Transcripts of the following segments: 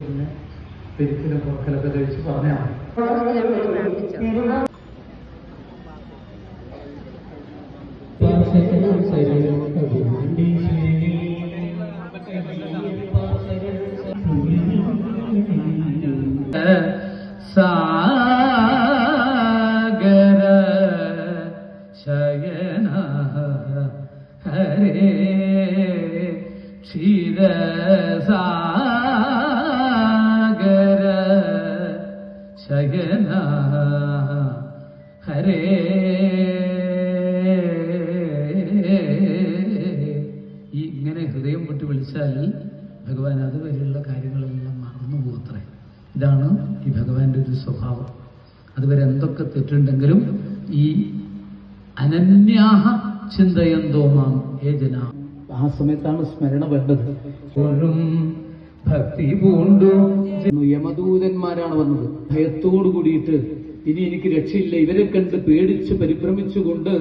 പിന്നെ പെരിക്കലും പൊറക്കലൊക്കെ കഴിച്ച് പറഞ്ഞാൽ സാഗര ശയന ഹരേ ക്ഷീര ശയന ഹരേ. ഈ ഇങ്ങനെ ഹൃദയം പൊട്ടി വിളിച്ചാൽ ഭഗവാൻ അതുവരെയുള്ള കാര്യങ്ങളെല്ലാം മറന്നു പോകത്രേ. ഇതാണ് ഈ ഭഗവാന്റെ ഒരു സ്വഭാവം. അതുവരെ എന്തൊക്കെ തെറ്റുണ്ടെങ്കിലും ഈ അനന്യാഹ ചിന്തയന്തോമാം ഏ ജന. ആ സമയത്താണ് സ്മരണ വേണ്ടത്. ഭക്തി പൂണ്ടു. യമദൂതന്മാരാണ് വന്നത്. ഭയത്തോടു കൂടിയിട്ട് ഇനി എനിക്ക് രക്ഷയില്ല. ഇവരെ കണ്ട് പേടിച്ച് പരിഭ്രമിച്ചുകൊണ്ട്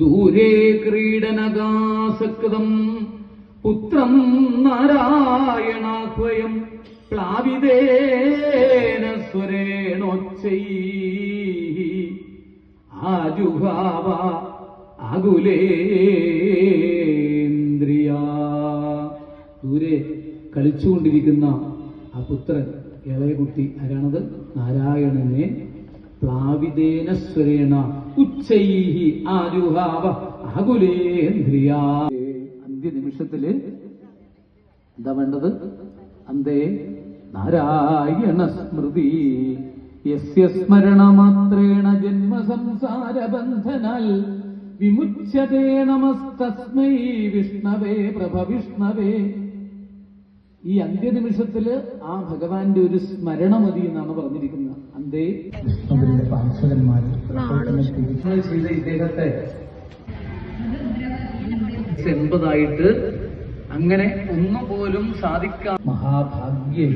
ദൂരെ ക്രീഡനകാസകൃതം പുത്രം നാരായണാഹ്വയം പ്ലാവിതേന സ്വരേണോച്ചൈ. ആജുഭാവ ആകുലേന്ദ്രിയ ദൂരെ കളിച്ചുകൊണ്ടിരിക്കുന്ന ആ പുത്രൻ ഇളയകുട്ടി ആരാണത്? നാരായണനെ. പ്ലാവിതേന സ്വരേണ ഉച്ചൈഹി ആരുഹാവ അകുലേന്ദ്രിയ അന്ത്യനിമിഷത്തിൽ എന്താ വേണ്ടത്? അന്തേ നാരായണ സ്മൃതി. സംസാര ജന്മസംസാരബന്ധനാൽ. വിമുച്യതേ നമസ്തസ്മൈ വിഷ്ണവേ പ്രഭ വിഷ്ണവേ ഈ അന്ത്യ അന്ത്യനിമിഷത്തിൽ ആ ഭഗവാന്റെ ഒരു സ്മരണ മതി എന്നാണ് പറഞ്ഞിരിക്കുന്നത്. അന്തേ. ചെയ്ത. ഇദ്ദേഹത്തെ എൺപതായിട്ട് അങ്ങനെ ഒന്നുപോലും സാധിക്കാൻ മഹാഭാഗ്യം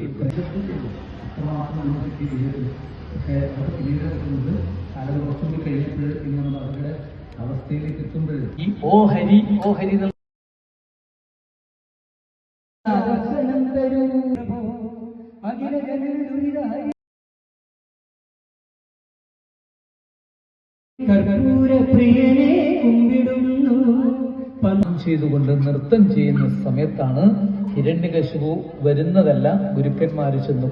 കുറച്ചുകൂടി കഴിഞ്ഞിട്ട് ഇങ്ങനെ അവരുടെ അവസ്ഥയിലേക്ക് എത്തുമ്പോൾ ഈ ഓ ഹരി ഓ ഹരി കുമ്പിടുന്നു. പണം ചെയ്തുകൊണ്ട് നൃത്തം ചെയ്യുന്ന സമയത്താണ് ഹിരണ്യകശിപു വരുന്നതല്ല ഗുരുക്കന്മാര് ചെന്നു.